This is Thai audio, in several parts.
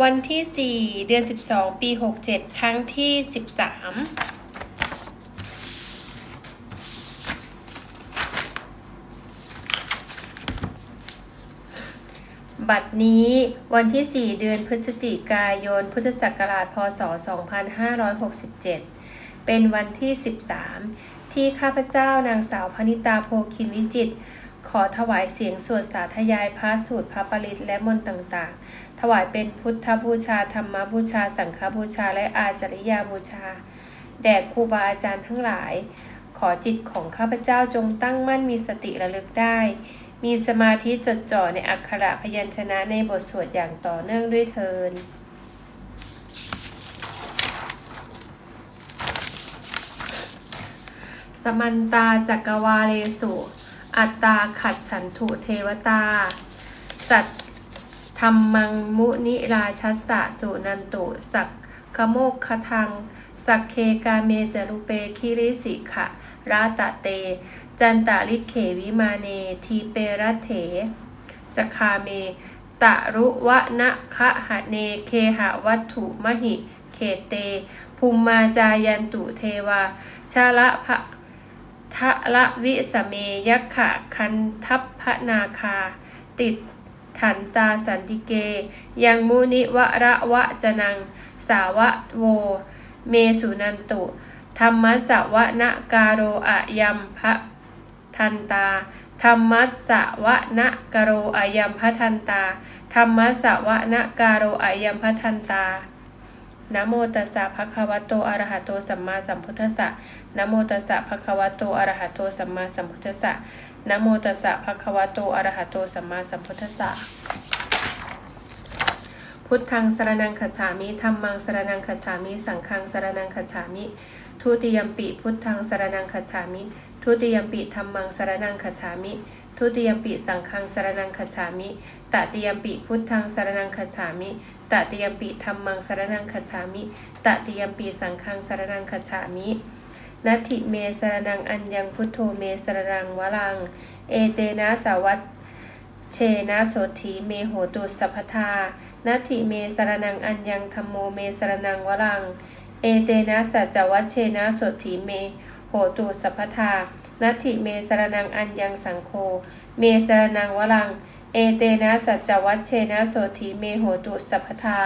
วันที่ 4 เดือน 12 ปี 67 ครั้งที่ 13บัดนี้วันที่ 4 เดือนพฤศจิกายน พุทธศักราช พศ 2567 เป็นวันที่ 13 ที่ข้าพเจ้านางสาวพนิตาโพคินวิจิต ขอถวายเสียงสวดสาธยายพระสูตรพระปริตและมนต์ต่างๆ ถวายเป็นพุทธบูชาธรรมบูชา สังฆบูชา และอาจริยาบูชา แด่ครูบาอาจารย์ทั้งหลาย ขอจิตของข้าพเจ้าจงตั้งมั่นมีสติระลึกได้ มีสมาธิจดจ่อในอักขระพยัญชนะในบทสวดอย่างต่อเนื่องด้วยเทินสมันตาจักรวาเลสุ อัตตาขัดฉันถุเทวตา สัต รรมังมุนิราชัสสะสุนันตุสักขโมกขทัง สักเคกาเมจรุเปคิริสิขะราตะเต จันตาลิเขวิมาเนทีเปรเถจคาเม ตะรุวะนะคะหะเนเคหะวัตถุมหิเขเต ภูมิมาจายันตุเทวา ชาละพะทะละวิสเมยขะคันทัพพนาคา ติด ขันตาสันติเก ยังมุนิวระวะจนัง สาวะโว เมสุนันตุ ธรรมสวะนะกาโรอะยัมพะทันตา ธรรมสวะนะกาโรอะยัมพะทันตา ธรรมสวะนะกาโรอะยัมพะทันตา นะโมตัสสะภะคะวะโตอะระหะโตสัมมาสัมพุทธัสสะนะโมตัสสะภะคะวะโตอะระหะโตสัมมาสัมพุทธัสสะนะโมตัสสะภะคะวะโตอะระหะโตสัมมาสัมพุทธัสสะพุทธังสรนังคัจฉามิธัมมังสรนังคัจฉามิ สังฆังสรนังคัจฉามิ ทุติยมปิ พุทธังสรนังคัจฉามิ ทุติยมปิธัมมังสรนังคัจฉามิ ทุติยมปิสังฆังสารนังคัจฉามิตติยมปิพุทธังสารนังคัจฉามิตติยมปิธัมมังสารนังคัจฉามิตติยมปิสังฆังสารนังคัจฉามินัตถิเมสรนังอัญญังพุทโธเมสรนังวรัง เอเตนะสาวัตเชนะโสถีเมโหตุสัพทานัตถิเมสรนังอัญญังธรรมโมเมสรนังวรัง เอเตนะสัจจวัชเชนะโสถีเมโหตุสัพทา นัตถิเมสรนังอัญญังสังโฆเมสรนังวรัง เอเตนะสัจจวัชเชนะโสถีเมโหตุสัพพทา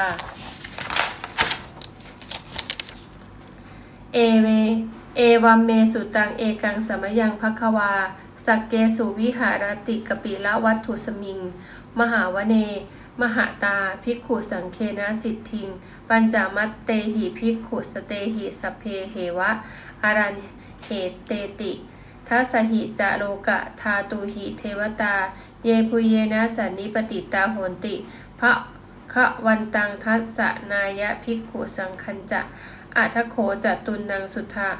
เอเว เอวัมเมสุตังเอกังสมยังภควา สักเกสุวิหารติกปิละวัตถุสมิง มหาวเน มหาตาภิกขุสังเคนะสิทธิง ปัญจมัตเตหิภิกขุสเตหิสเพเหวะอารันเหเตติ ทัสหิจะโลกะทาตุหิเทวตา เยพุเยนะสันนิปติตาโหนติ พระคะวันตังทัสนายะภิกขุสังคัญจะอัทโขจตุนนางสุทา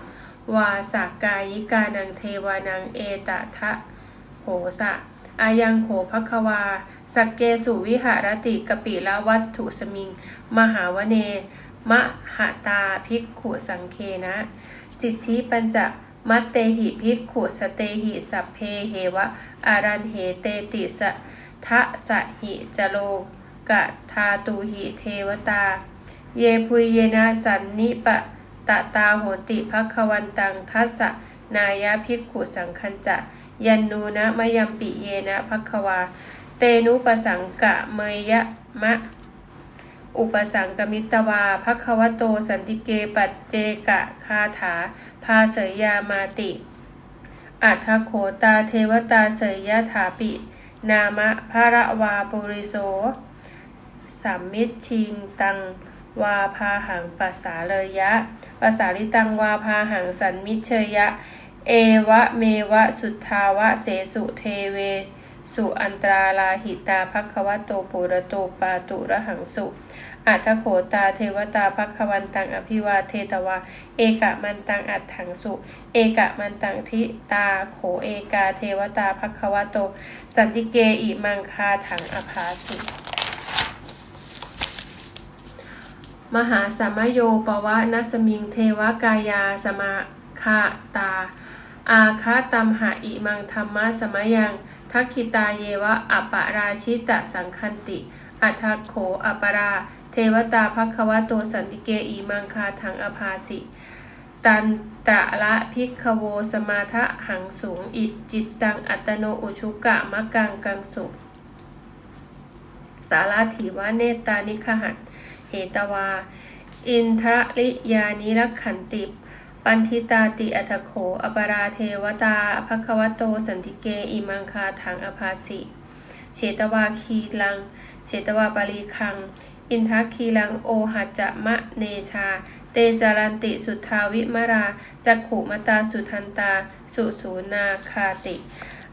วาสากายิกานังเทวานังเอตทะโหสะอายังโขภควา สักเกสุวิหารติกปิละวัตถุสมิง มหาวเน มหตาภิกขุสังเคนะ สิทธิปัญจ มัตเตหิภิกขุสเตหิสัพเพเหวะอารันเหเตติสะทะสะหิจโลกะทาตูหิเทวตา เยพุยเยนะสันนิปะตะตาโหติภควันตังทัสสะนายะภิกขุสังคัญจะ ยันนูนะมยัมปิเยนะภควา เตนุปสังกะเมยะมะ อุปสังกมิตวาภควโตสันติเกปัจเจกะคาถา พาเสยยามาติอัทโขตาเทวตาเสยยะถาปิ นามะภระวาปุริโสสัมมิชชิงตังวาพาหังปัสสาเลยยะปัสสาลิตังวาพาหังสันมิเชยะ เอวะเมวะสุทธาวะเสสุเทเว สุอันตราลาหิตาภควโตปุระโตปาตุระหังสุ อัทโขตาเทวตาภควันตังอภิวาเทตวา เอกะมันตังอัตถังสุ เอกะมันตังทิตาโขเอกาเทวตาภควโต สันติเกอิมังคาถังอภาสิมหาสัมมโยปวะนัสมิงเทวกายาสมาคาตา อาคาตัมหะอิมังธรรมะสมยัง ทักขิตาเยวะอัปปราชิตะสังคันติ อัทโขอัปปรา เทวตาภัคควโตสันติเกอีมังคาถังอภาสิ ตันตะละพิกขโวสมาทะหังสูงอิจิตตังอัตโนอุชุกะมะกังกังสุสาราถีวะเนตานิคหัตเหตวา อินทะริยานิรักขันติปันทิตาติอัตโขอปราเทวตาภควโตสันติเกอิมังคาถังอภาสิเฉตวาคีลังเฉตวาปารีคัง อินทักคีลังโอหัจจะมะเนชา เตจารันติสุทธาวิมราจักขุมตาสุทันตา สุสูนาคาติ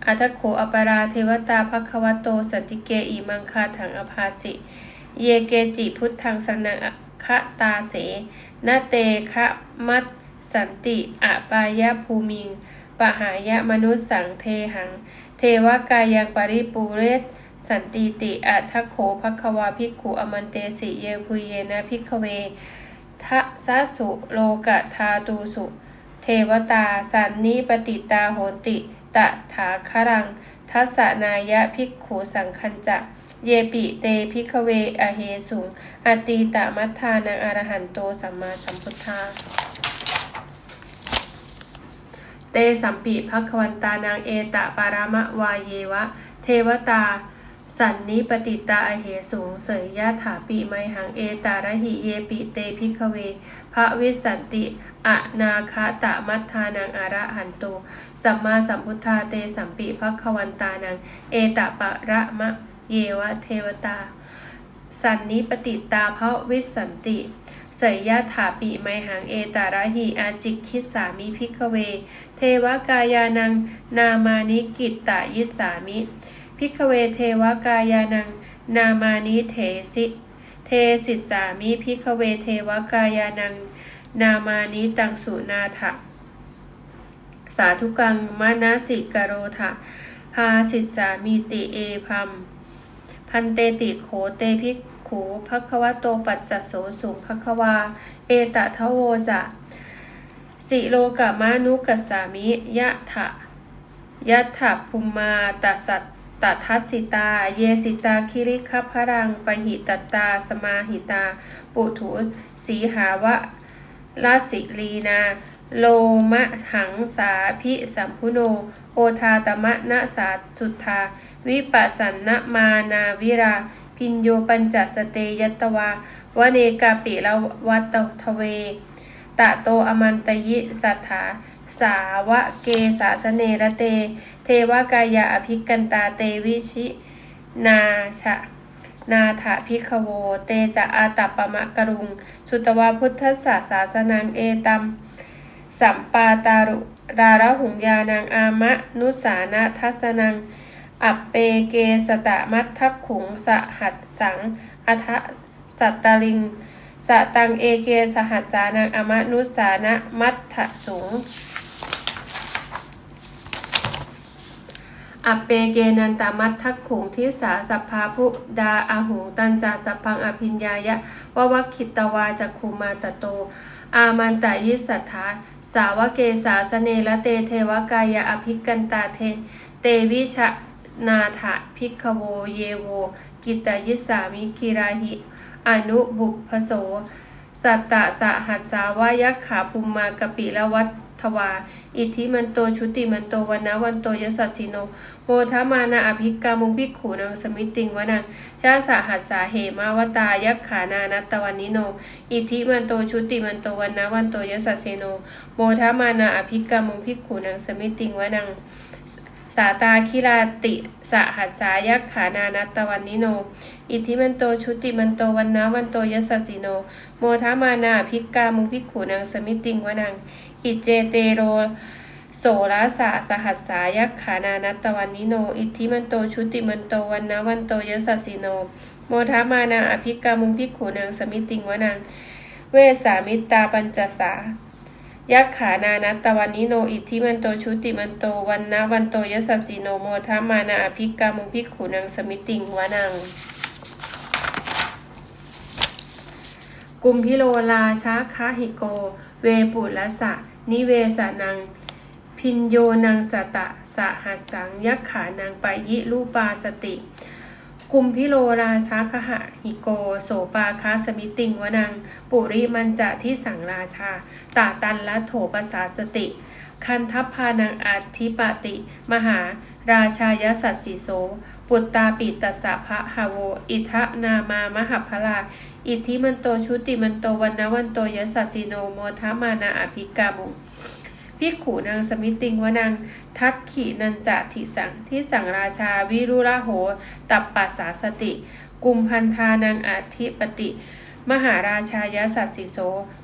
อัตโขอปราเทวตาภควโตสันติเกอิมังคาถังอภาสิ เยเกจิพุทธังสนังคะตาเสนาเตคะมัตสันติอปายะภูมิง ปหายะมนุสสังเทหัง เทวกายังปริปูเรศ สันติติอัทโขภควาภิกขุอมันเตสิเยพุเยนะภิกเวทะสะสุโลกะทาตูสุ เทวตา สันนิปติตาโหติตะถาครัง ทัสนายะภิกขุสังคัญจะเยปิเตภิกเวอเหสุงอตีตะมัทธานังอรหันโตสัมมาสัมพุทธา เตสัมปิภควันตานางเอตะปารามะวาเยวะ เทวตา สันนิปติตาอเหสูงเสยยะถาปิไมหังเอตาระหิเยปิเตพิกเว พระวิสันติอะนาคาตะมัทธานังอาระหันโต สัมมาสัมพุทธาเตสัมปิภควันตานัง เอตะปะระมะเยวะเทวตา สันนิปติตาพระวิสันติเสยยะถาปิไมหังเอตาระหิอาจิกคิสามิพิกเว เทวกายานังนามานิกิตตายิสามิ พิกเวเทวกายานัง นามานิเทสิเทสิสามิพิกเวเทวกายานัง นามานิตังสุนาถะสาธุกังมานาสิกโรทะพาสิสามีติเอพัมพันเตติโขเตภิกขูภควโตปัจจโสสุงภควา เอตทะโวจะสิโลกะมานุกัสสามิยะถะยัตถะภูมมาตัสัต ตทัสสิตา เยสิตาคิริคัพรังปหิตตา สมาหิตา ปุถุสีหาวะลาสิลีนา โลมะหังสาพิสัมพุโน โอทาตมะนะสาสุทธา วิปัสสันนมานาวิรา พินโยปัญจสเตยตตวาวเนกาปิละวัตทเวตะโตอมันตยิสัทธา สาวะเกสาสเนระเต เทวกายาอภิกันตาเตวิชินาชะนาถาพิขโว เตจะอาตัปปะมะกรุง สุตวาพุทธศาสาสนังเอตัม สัมปาตารุดาระหุงยานังอามะ นุสานะทัสนัง อัปเปเกสตะมัททักขุงสหัสสังอัทะสัตตลิงสตังเอเกสหัสสานังอมะนุสานะมัทถสูง อเปเกนันตามัททักขุงทิสาสัพพาพุดาอาหุงตันจาสัพพังอภิญญายะววัคคิตวาจักขุมาตโต อามันตายิสัทธาสาวเกสาสเนละเตเทวกายะอภิกันตาเท เตวิชะนาถะพิกขโวเยโว กิตยิสามิกิราหิ อนุบุพโส สัตตะสหัสสาวายักขาภูมมากปิละวัต ทวา อิทธิมันโตชุติมันโตวันนะวันโตยสัสสิโนโมทมานาอภิกามุภิกขูนังสมิติงวนังชาสาหัสสาเหมาวตายักขานานัตตวันนิโน อิทธิมันโตชุติมันโตวันนะวันโตยสัสสิโนโมทมานาอภิกามุภิกขูนังสมิติงวนัง สาตาคิราติสหัสสายักขานานัตตวันนิโน อิทธิมันโตชุติมันโตวันนะวันโตยสสสิโน โมทมานาภิกามุภิกขูนังสมิติงวนัง อิเจเตโรโสรสาสหัสสายักขานานัตวันนิโน อิทธิมันโตชุติมันโตวันนะวันโตยสสสิโน โมทามานาอภิกามุภิกขูนังสมิติงวนัง เวสามิตาปัญจสา ยักขานานัตตวันนิโนอิทธิมันโตชุติมันโตวันนะวันโตยสัสสิโนโมทามานาอภิกามุภิกขูนังสมิติงวนัง กุมพิโลลาชาคาหิโก เวปุละสะ นิเวสานัง พินโยนังสตะ สหัสสังยักขานังไปยิรูปาสติ คุมพิโลราชาคหะหิโก โสปาคาสมิติงวนัง ปุริมันจะที่สังราชา ตาตันละโถปสาสติ คันทัพพานังอาธิปติ มหา ราชายสัสสิโส ปุตตาปิตัสสะพะหาโว อิทะนามามหพลา อิทธิมันโตชุติมันโตวันนวันโตยสัสสิโนโมทมานาอภิกามุ พิกขูนางสมิติงวนางทักขินันจะทิสังที่สังราชาวิรุระโห ตัปปัสสาสติ กุมพันธานังอาธิปติ มหาราชายสัสสิโส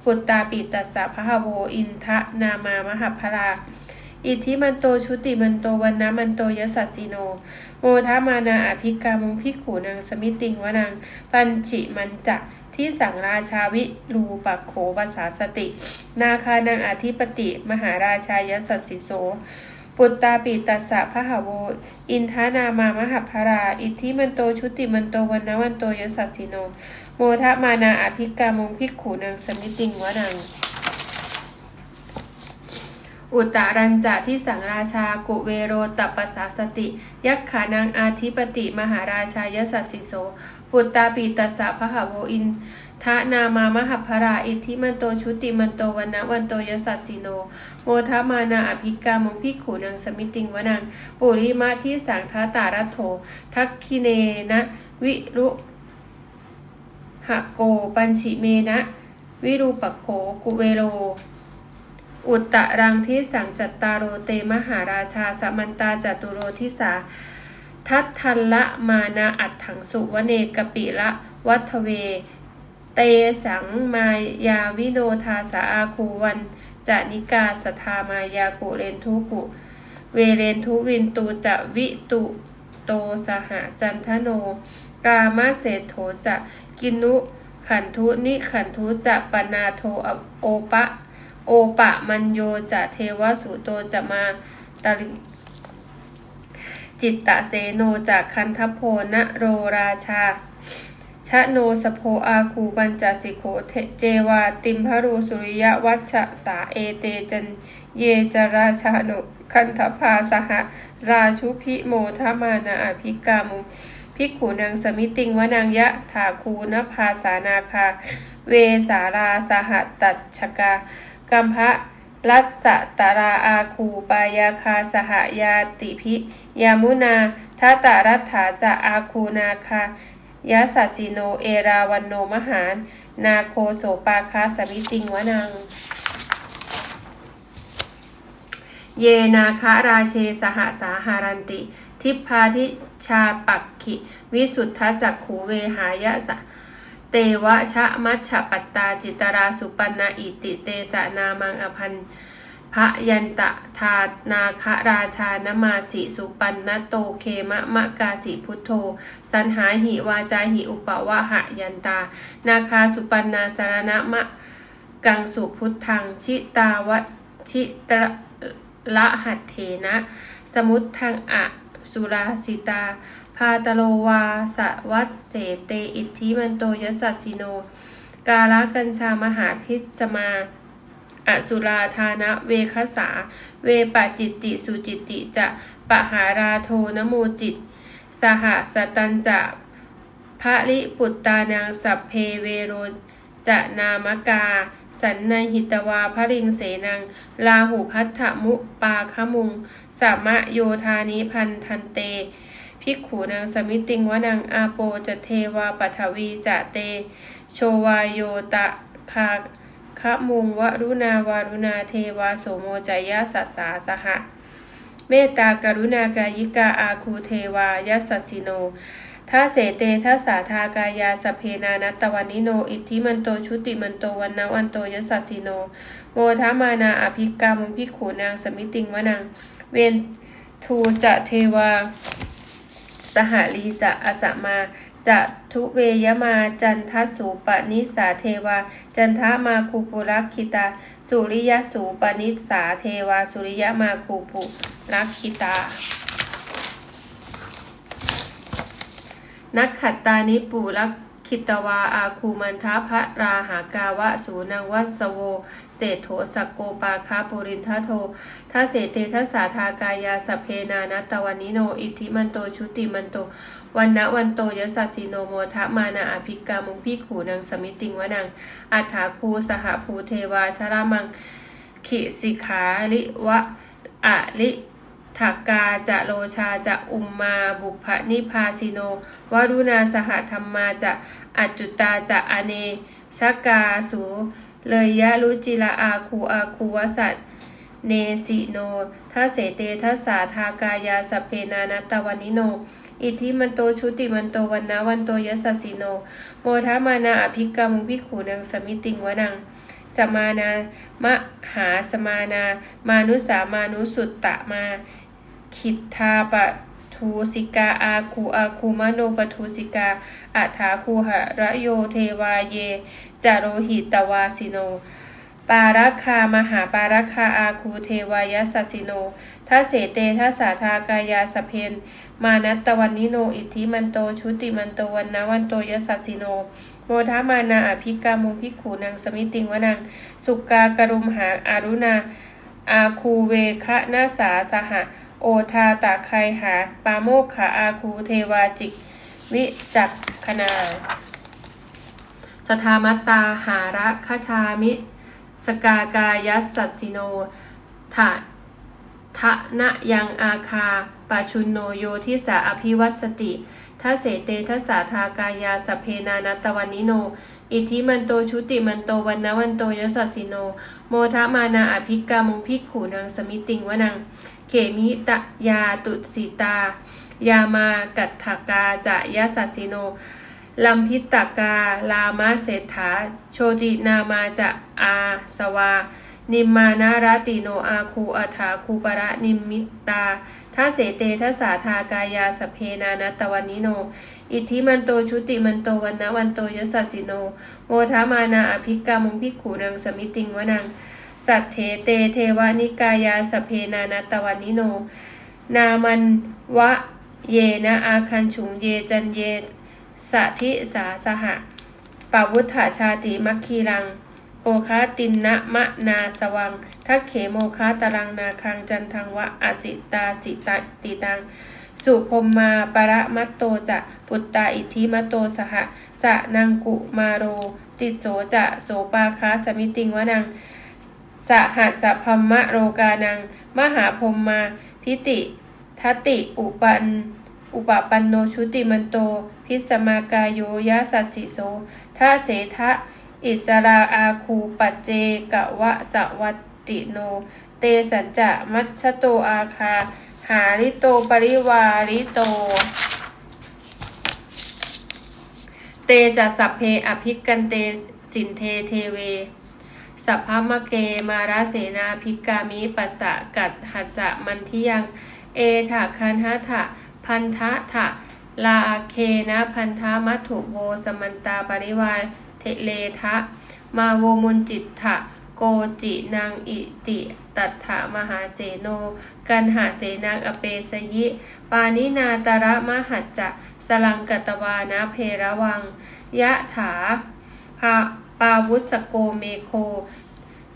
ปุตตาปิตัสสะพะโวอินทะนามามหพลาอิทธิมันโตชุติมันโตวันนะมันโตยสัสสิโน โมทามานาอภิกามุงพิกขูนางสมิติงวนางปัญจิมันจะ ที่สังราชาวิรูปักโขภาษาสติ นาคานางอธิปติ มหาราชายสัสสิโส ปุตตาปิตัสสะพะหาโวอินทานามามหพรา อิทธิมันโตชุติมันโตวันนวันโตยสัสสิโน โมทะมานาอภิกามงพิกขูนางสมิติงวนางอุตรัญจะที่สังราชากุเวโรตัปสาสติ ยักขานังอาธิปติ มหาราชายสัสสิโส ปุตตาปีตัสสะพหโวอินทะนามามหพราอิทธิมันโตชุติมันโตวันนะวันโตยสัสสิโนโมทมานาอภิกามุพิกขูนังสมิติงวนังปุริมาที่สังคาตารัตโถ ทักคิเนนะวิรุหะโกปัญชิเมนะ วิรูปโขกุเวโร อุตตะรังที่สังจัตตารโรเตมหาราชาสมันตาจัตุโรทิสา ทัตทันละมานาอัตถังสุวเนกปิละวัฒเว เตสังมายาวิโนทาสาอาคูวันจานิกาสทามายากุเรนทุกุ เวเรนทุวินตูจะวิตุโตสหจันทโน กามาเศรษโถจะกินุขันทุนิขันทุจะปนาโทโอปะ โอปะ มันโยจะเทวสุโตจะมาตลิ จิตตะเสโนจากคันทโพนะโรราชา ชะโนสโพอาคูปัญจสิโขเทเจวาติมพรูสุริยวัชสาเอเตจันเยจราชาโนคันทภาสหราชุพิโมทมานาอภิกามุพิกขูนางสมิติงวนางยะถาคูนภาสานาคา เวสาราสหตัชกากัมพะ รัสสะตาราอาคูปายาคาสหายาติพิยามุนาทัตารัฐาจะอาคูนาคายาสัสิโนเอราวันโนมหาน นาโคโสปาคาสมิติงวนัง เยนาคาราเชสหสาหารันติ ทิพพาทิชาปักขิ วิสุทธจักขูเวหายะสะ เตวะชะมัชฉะปัตตาจิตราสุปันนาอิติเตสะนามังอภันพระยันตะทานาคราชานมาสิสุปันนโตเคมะมะกาสิพุทโธ สันหาหิวาจาหิอุปวะหะยันตา นาคาสุปันนาสารณะมะกังสุพุทธังชิตาวะชิตระละหัตเถนะ สมุทธังอะสุราสิตา พาตโลวาสวัตเสเตอิทธิมันโตยสัสสิโน กาลกัญชามหาพิสมาอสุราธานะเวคสา เวปะจิตติสุจิตติจะปะหาราโทนโมจิต สหสตันจะพระลิปุตตานังสัพเพเวโรจะนามกา สันนหิตวาพระริงเสนังลาหูพัทธมุปาคมุง สามะโยธานิพันทันเต ภิกขูนางสมิติงวนังอาโปจะเทวาปัทวีจะเต โชวายโยตะคาคะมุงวรุณาวารุณาเทวาโสโมจายาสัสสาสหะ เมตตากรุณากายิกาอาคูเทวายัสสสิโนทัสเสเตทัสสาทากายาสเพนานัตตวันนิโน อิทธิมันโตชุติมันโตวันนะวันโตยัสสสิโน โมทามานาอภิกามุงพิขูนางสมิติงวนัง เวนทูจะเทวา สหรีจะอสมาจะทุเวยมาจันทสูปนิสาเทวา จันทมาคูปุรักขิตา สุริยสูปนิสาเทวา สุริยมาคูปุรักขิตา นักขัตตานิปุรัก คิตวาอาคูมันทะพระราหากาวะสูนังวัสโว เศรษโถสักโกปาคาปุรินทโททัสเสเตทัสสาทากายาสเพนานัตตวันนิโน อิทธิมันโตชุติมันโตวันนะวันโตยสัสสิโนโมทะมานาอภิกามุงพิขูนังสมิติงวนังอัฏฐาคูสหภูเทวาชรามัง ขิสิขาลิวะอะลิ ถักกาจะโลชาจะอุมมาบุพนิพาสิโน วรุณาสหธรรมาจะอัจจุตาจะอเนชกาสูเลยยะรุจิละอาคูอาคูวสัตเนสิโนทัเสเตทัสาทากายาสเพนานัตวันนิโน อิทิมันโตชุติมันโตวันนะวันโตยสสิโน โมทามานาอภิกามุพิขูนังสมิติงวนัง สมานามหาสมานา มานุสามานุสุตตะมา คิทาปะทูสิกาอาคูอาคูมโนปทูสิกาอัฐาคูหะระโยเทวาเยจาโรหิตวาสิโน ปาราคามหาปาราคาอาคูเทวายสัสิโนทัสเสเตทัสาทากายาสเพนมานัตตวันนิโน อิทธิมันโต ชุติมันโตวันนวันโตยสัสสิโน โมทามานาอภิกามุภิกขูนางสมิติงวนัง สุกากรุมหาอารุณาอาคูเวคะนาสาสหะ โอทาตะไคหา ปาโมกขาอาคูเทวาจิก วิจักคณาสทามัตตาหาระคชามิ สกากายัสสัสสิโนถะทะนะยังอาคาปาชุนโนโยทิสาอภิวัสติทัเสเตทัสาทากายาสเพนานัตวันนิโน อิทิมันโตชุติมันโตวันนวันโตยสัสสิโน โมทะมานาอภิกามุงพิกขูนางสมิติงวนัง เขมิตะยาตุสิตา ยามากัตถกาจะยะสัสสิโน ลัมพิตกาลามาเศรษฐา โชตินามาจะอาสวา นิมมานารติโนอาคูอัฏฐาคูปะระนิมมิตาทัเสเตทัสาทากายาสเพนานัตวันนิโน อิทธิมันโตชุติมันโตวันนะวันโตยสัสสิโน โมทามานาอภิกามุงพิกขูนังสมิติงวนัง สัทเทเตเทวนิกายาสเพนานัตวันนิโน นามันวะเยนะอาคันฉุงเยจันเยสะทิสาสหะปาวุฒาชาติมัคคีรัง โอคาตินนะมะนาสวัง ทักเขโมคาตรังนาคังจันทังวะอสิตาสิตาติตัง สุพมมาปรมัตโตจะปุตตาอิทิมตโตสหะสะนังกุมาโร ติโสจะโสปาคาสมิติงวนัง สหัสพัมมะโรกานัง มหาพมมา พิติทติอุปันอุปปันโนชุติมันโต พิสมากายโยยะสัสสิโสทาเสทะอิสราอาคูปัจเจกะวะสวัตติโน เตสัญจะมัชชโตอาคา หาริโตปริวาริโต เตจะสัพเพอภิกันเตสินเทเทเว สัพพมะเกมาราเสนาภิกามิปัสสะกัดหัสสะมันทิยัง เอถะคันหะถะพันทะถะลาเคนะพันธะมัตถุโวสมันตาปริวาเทเลทะ มาโวมุนจิตถะโกจินางอิติ ตัตถะมหาเสโน กันหาเสนังอเปสยิ ปานินาตระมหัจจะ สลังกตวานะเพระวัง ยะถาภา ปาวุสโกเมโค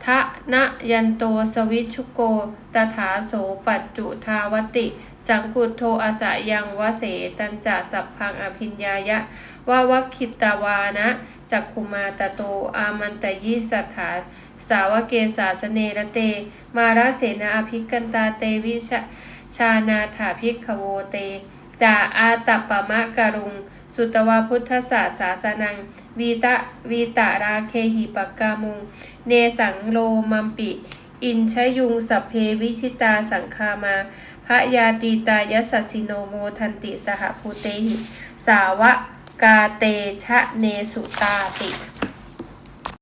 ทะนะยันโตสวิชุโก ตถาโสปัจจุทาวติ สังกุโทอาสะยังวเสตันจะสัพพังอภิญญายะวาวัคิตาวานะจักคุมาตโต อามันตยิสัทธาสาวเกสาสเนระเต มาราเสนาอภิกันตาเตวิชชานาถาภิกขโวเตจาอาตปปะมะกรุง สุตวาพุทธศาสาสนัง วีตะวีตาราเคหิปกกามุง เนสังโลมัมปิ อินชยุงสัพเพวิชิตาสังคามาพระยาตีตายสัสสิโนโมทันติสหภูเตหิ สาวกาเตชะเนสุตาติ